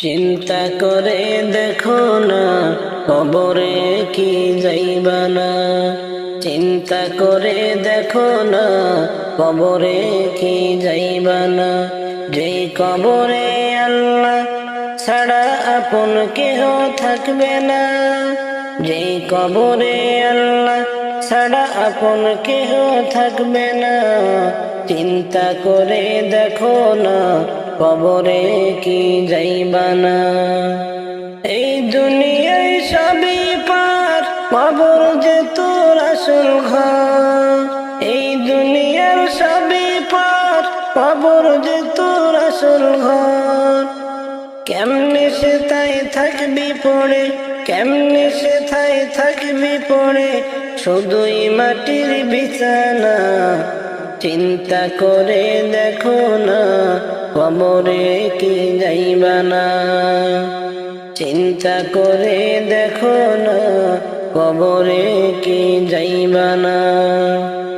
চিন্তা করে দেখো না, কবরে কি যাইবা না। চিন্তা করে দেখো না, কবরে কি যাইবা না। যে কবরে আল্লাহ ছাড়া আপন কেহ থাকবে না। যে কবরে আল্লাহ ছাড়া আপন কেহ থাকবে না। চিন্তা করে দেখো না কবরে কি যাইবা না এই দুনিয়ায় সবই পার কবর যে তোর আসল ঘর। এই দুনিয়ার সবই পার কবর যে তোর আসল ঘর। কেমনে সে তাই থাকবি পড়ে, কেমনে সে তাই থাকবি পড়ে? শুধুই মাটির বিছানা। চিন্তা করে দেখো না কবরে কি যাইবা না। চিন্তা করে দেখো না কবরে কি যাইবা না।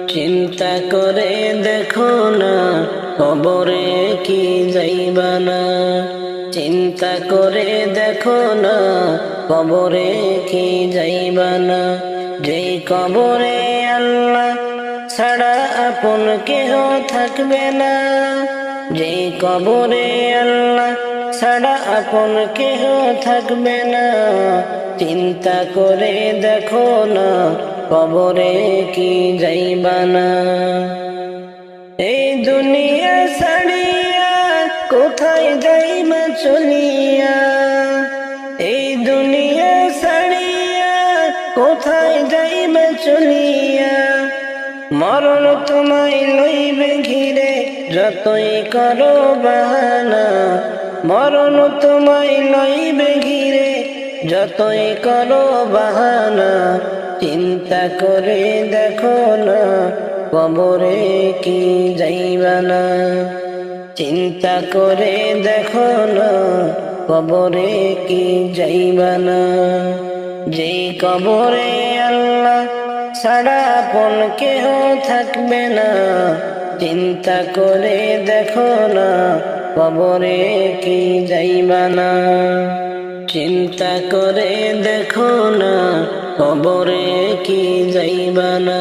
চিন্তা করে দেখো না কবরে কি যাইবা না। চিন্তা করে দেখো না কবরে কি যাইবা না। যেই কবরে আল্লাহ আপন কেহ থাকবে না। যেই কবরে আল্লাহ ছাড়া আপন কেহ থাকবে না। চিন্তা করে দেখো না, কবরে কি যাইবা না। এই দুনিয়া ছাড়িয়া কোথায় যাইবা চলিয়া? এই দুনিয়া ছাড়িয়া কোথায় যাইবা চলিয়া? মরণ তোমায় লইবে ঘিরে যতই করো বাহানা, মরণ তোমায় লইবে ঘিরে যতই করো বাহানা, চিন্তা করে দেখো না, কবরে কি যাইবা না। চিন্তা করে দেখো না, কবরে কি যাইবা না। যেই কবরে আল্লাহ ছাড়া আপন কেহ থাকবে না। চিন্তা করে দেখো না, কবরে কি যাইবা না। চিন্তা করে দেখো না, কবরে কি যাইবা না।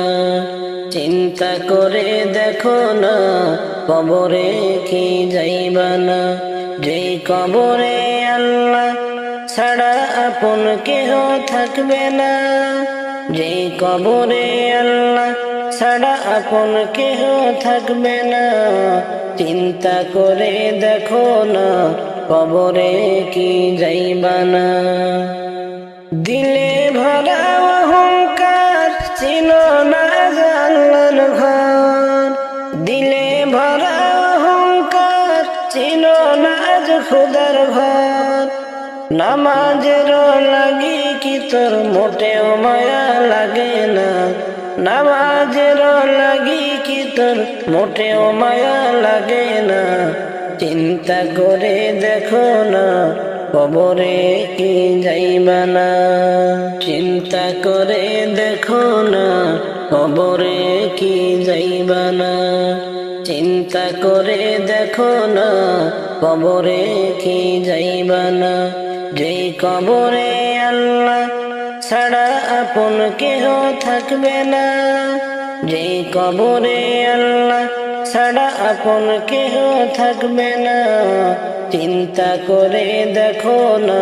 চিন্তা করে দেখো না, কবরে কি যাইবা না। যেই কবরে আল্লাহ ছাড়া আপন কেহ থাকবে না। যেই কবরে আল্লাহ ছাড়া আপন কেহ থাকবে না। চিন্তা করে দেখো না কবরে কি যাইবা না। দিলে ভরা অহংকার ছিল না জানলার ঘর। দিলে ভরা অহংকার ছিল না খুদার ঘর। নামাজের লাগি কি তোর মোটেও মায়া লাগে না? নামাজের লাগি কি তোর মোটেও মায়া লাগে না? চিন্তা করে দেখো না, কবরে কি যাইবা না? চিন্তা করে দেখো না, কবরে কি যাইবা না? চিন্তা করে দেখো না, কবরে কি যাইবা না। যেই কবরে আল্লাহ ছাড়া আপন কেহ থাকবে না। যেই কবরে আল্লাহ ছাড়া আপন কেহ থাকবে না। চিন্তা করে দেখো না,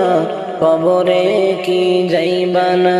কবরে কি যাইবা না।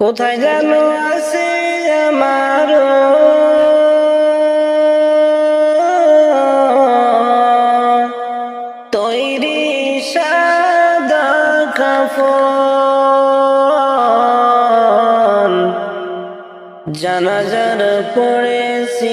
কোথায় যেন আছে আমার? তৈরি সাদা কাফন। জানাজার পড়েছি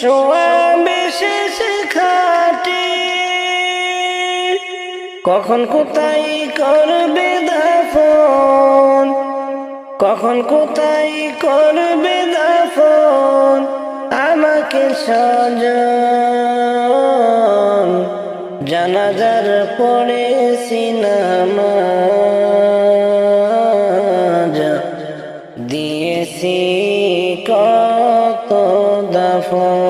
সোয়াবে শেষ খাটে। কখন কোথায় করবে দাফন? কখন কোথায় করবে দাফন? আমাকে সজন। জানাজার পড়ে সিনামাজ দিয়েছি কত দাফন।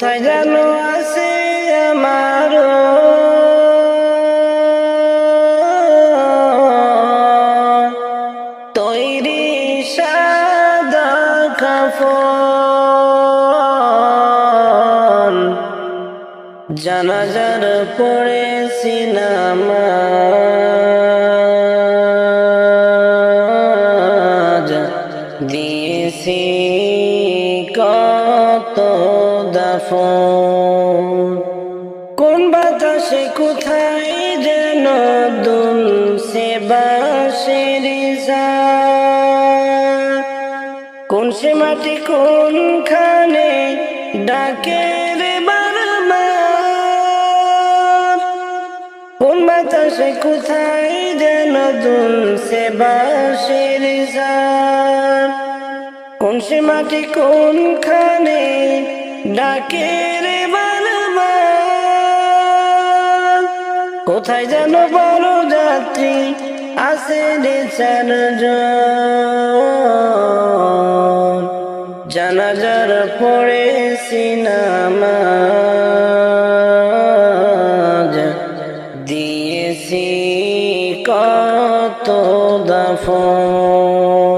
কোথায় যেন আছে আমার তৈরি সাদা জানাজার পড়েছি দাফন কোন বাতাসে কোথায় যেন দুল সে বাসের কোন সে মাটি কোনখানে ডাকে রে কোন বাতাসে কোথায় যেন দুল সে বাসের কোন সে মাটি কোনখানে ডাকে রে কোথায় যেন বড় যাত্রী আসে রে জানাজার পড়ে সিনামাজ দিয়েছি কত দাফন।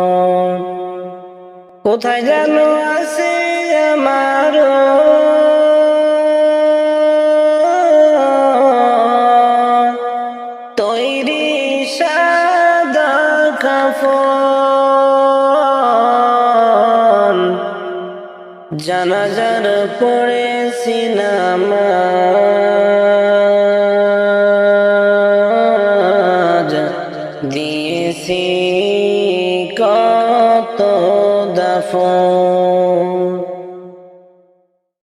কোথায় যেন আছে আমার? তৈরি সাদা কাফন। জানাজার পড়েছি দিয়েছি কত দাফন